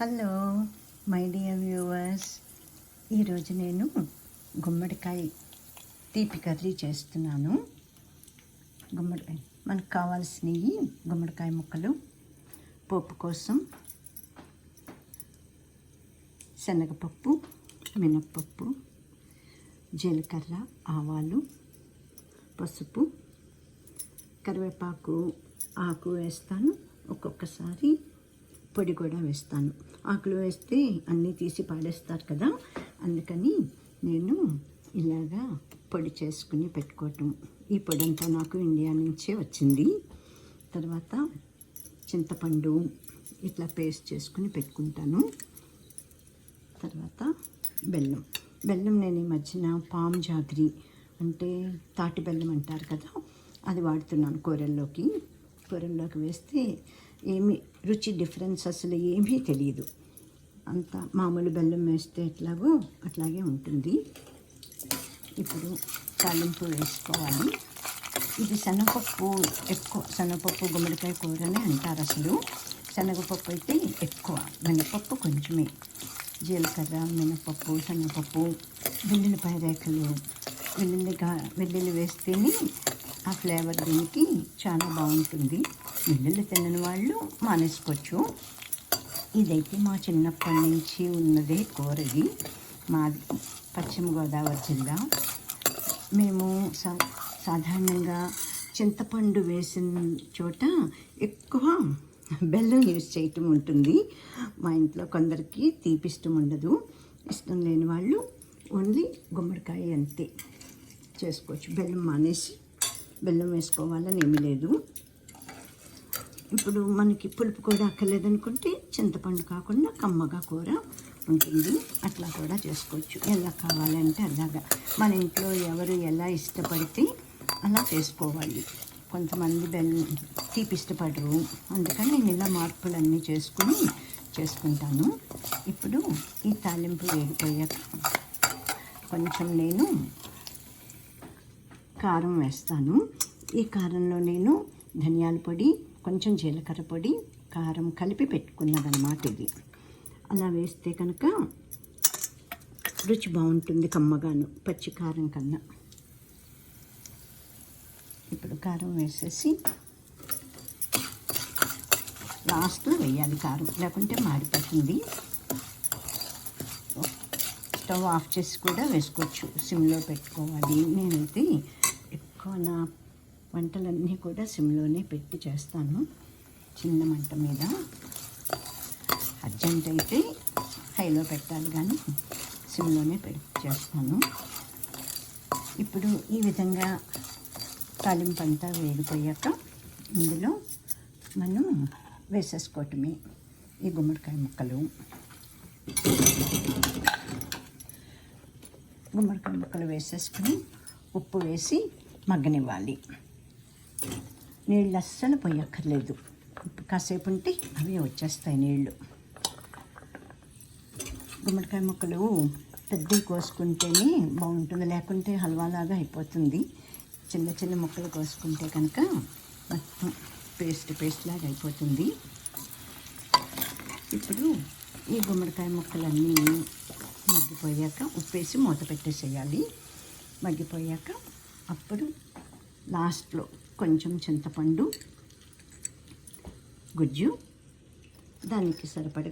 Hello my dear viewers. ఈరోజు నేను గుమ్మడికాయ తీపి కర్రీ చేస్తున్నాను. గుమ్మడికాయ మనకు కావాల్సినవి గుమ్మడికాయ ముక్కలు పోపు కోసం శనగపప్పు మినప్పప్పు జీలకర్ర ఆవాలు పసుపు కరివేపాకు ఆకు వేస్తాను. ఒక్కొక్కసారి పొడి కూడా వేస్తాను. ఆకులు వేస్తే అన్నీ తీసి పాడేస్తారు కదా. అందుకని నేను ఇలాగా పొడి చేసుకుని పెట్టుకోవటం. ఈ పొడి అంతా నాకు ఇండియా నుంచే వచ్చింది. తర్వాత చింతపండు ఇట్లా పేస్ట్ చేసుకుని పెట్టుకుంటాను. తర్వాత బెల్లం. బెల్లం నేను ఈ మధ్యన పామ్ జాగ్రి అంటే తాటి బెల్లం అంటారు కదా అది వాడుతున్నాను కూరల్లోకి. కూరల్లోకి వేస్తే ఏమి రుచి డిఫరెన్స్ అసలు ఏమీ తెలియదు అంత మామూలు బెల్లం వేస్తే ఎట్లాగో అట్లాగే ఉంటుంది. ఇప్పుడు తాలింపు వేసుకోవాలి. ఇది శనగపప్పు ఎక్కువ శనగపప్పు గుమ్మడికాయ కూరనే అంటారు అసలు. శనగపప్పు అయితే ఎక్కువ మినపప్పు కొంచెమే. జీలకర్ర మినపప్పు శనగపప్పు వెల్లుల్లిపాయ రేఖలు వెల్లుల్లిగా వెల్లుల్లి వేస్తేనే ఆ ఫ్లేవర్ దీనికి చాలా బాగుంటుంది. వెల్లుల్లి తినని వాళ్ళు మానేసుకోవచ్చు. ఇదైతే మా చిన్నప్పటి నుంచి ఉన్నదే కూరది మాది పశ్చిమ గోదావరి జిల్లా. మేము సా సాధారణంగా చింతపండు వేసిన చోట ఎక్కువ బెల్లం యూజ్ చేయటం ఉంటుంది. మా ఇంట్లో కొందరికి తీపి ఇష్టం ఉండదు. ఇష్టం లేని వాళ్ళు ఓన్లీ గుమ్మడికాయ అంతే. చేసుకోవచ్చు. బెల్లం మానేసి బెల్లం వేసుకోవాలని ఏమీ లేదు. ఇప్పుడు మనకి పులుపు కూడా అక్కర్లేదనుకుంటే చింతపండు కాకుండా కమ్మగా కూర ఉంటుంది. అట్లా కూడా చేసుకోవచ్చు. ఎలా కావాలంటే అలాగా. మన ఇంట్లో ఎవరు ఎలా ఇష్టపడితే అలా చేసుకోవాలి. కొంతమంది బెల్లం తీపి ఇష్టపడరు. అందుకని నేను ఇలా మార్పులన్నీ చేసుకుని చేసుకుంటాను. ఇప్పుడు ఈ తాలింపు వేడిపోయాక కొంచెం నేను కారం వేస్తాను. ఈ కారంలో నేను ధనియాల పొడి కొంచెం జీలకర్ర పొడి కారం కలిపి పెట్టుకున్నదనమాట ఇది. అలా వేస్తే కనుక రుచి బాగుంటుంది కమ్మగాను పచ్చి కారం కన్నా. ఇప్పుడు కారం వేసేసి లాస్ట్లో వేయాలి కారం లేకుంటే మాడిపోతుంది. స్టవ్ ఆఫ్ చేసి కూడా వేసుకోవచ్చు సిమ్లో పెట్టుకోవాలి. నేనైతే ఎక్కువ నా వంటలన్నీ కూడా సిమ్లోనే పెట్టి చేస్తాను చిన్న మంట మీద. అర్జెంట్ అయితే హైలో పెట్టాలి కానీ సిమ్లోనే పెట్టి చేస్తాను. ఇప్పుడు ఈ విధంగా తాలింపు అంతా వేడిపోయాక ఇందులో మనం వేసేసుకోవటమే ఈ గుమ్మడికాయ ముక్కలు. గుమ్మడికాయ ముక్కలు వేసేసుకుని ఉప్పు వేసి మగ్గనివ్వాలి. నీళ్ళు అస్సలు పోయక్కర్లేదు కాసేపు ఉంటే అవి వచ్చేస్తాయి నీళ్ళు. గుమ్మడికాయ ముక్కలు పెద్దవి కోసుకుంటేనే బాగుంటుంది. లేకుంటే హల్వాలాగా అయిపోతుంది. చిన్న చిన్న ముక్కలు కోసుకుంటే కనుక మొత్తం పేస్ట్ పేస్ట్ లాగా అయిపోతుంది. ఇప్పుడు ఈ గుమ్మడికాయ ముక్కలన్నీ మగ్గిపోయాక ఉప్పేసి మూత పెట్టేసేయాలి. మగ్గిపోయాక అప్పుడు లాస్ట్లో కొంచెం చింతపండు గుజ్జు. దానికి సరిపడ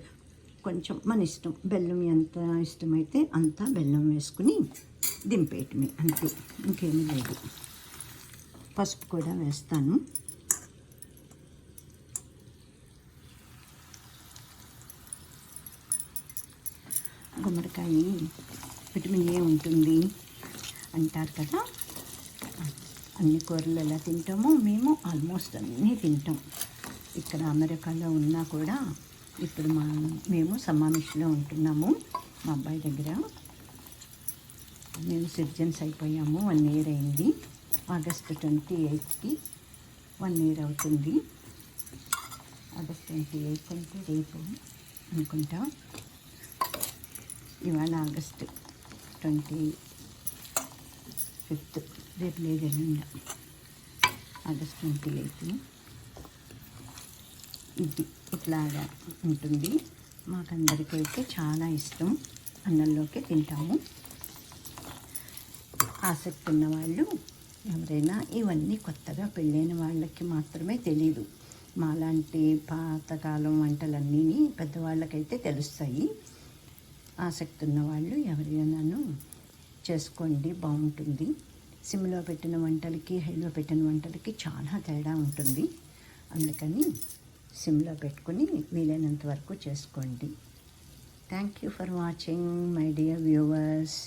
కొంచెం మన ఇష్టం బెల్లం ఎంత ఇష్టమైతే అంత బెల్లం వేసుకుని దింపేయటమే అంతే ఇంకేమీ లేదు. పసుపు కూడా వేస్తాను. గుమ్మడికాయ విటమిన్ ఏ ఉంటుంది అంటారు కదా అన్ని కూరలు ఎలా తింటామో మేము ఆల్మోస్ట్ అన్నీ తింటాం. ఇక్కడ అమెరికాలో ఉన్నా కూడా ఇప్పుడు మా మేము సమావేశంలో ఉంటున్నాము మా అబ్బాయి దగ్గర. మేము సిటిజన్స్ అయిపోయాము వన్ ఇయర్ అయింది. ఆగస్ట్ ట్వంటీ ఎయిత్కి వన్ ఇయర్ అవుతుంది. ఆగస్ట్ ట్వంటీ ఎయిత్ అంటే రేపు అనుకుంటా. ఇవాళ ఆగస్ట్ ట్వంటీ ఫిఫ్త్. రేపు లేదండి ఎల్లుండ ఆగస్ట్ ట్వంటీ ఎయిత్ ఇది ఇట్లాగా ఉంటుంది. మాకందరికైతే చాలా ఇష్టం. అన్నంలోకి తింటాము. ఆసక్తి ఉన్న వాళ్ళు ఎవరైనా ఇవన్నీ కొత్తగా పెళ్ళైన వాళ్ళకి మాత్రమే తెలీదు. మాలాంటి పాతకాలం వంటలన్నీ పెద్దవాళ్ళకైతే తెలుస్తాయి. ఆసక్తి ఉన్న వాళ్ళు ఎవరైనాను చేసుకోండి బాగుంటుంది. సిమ్లో పెట్టిన వంటలకి హైలో పెట్టిన వంటలకి చాలా తేడా ఉంటుంది. అందుకని సిమ్లో పెట్టుకుని వీలైనంత వరకు చేసుకోండి. Thank you for watching my dear viewers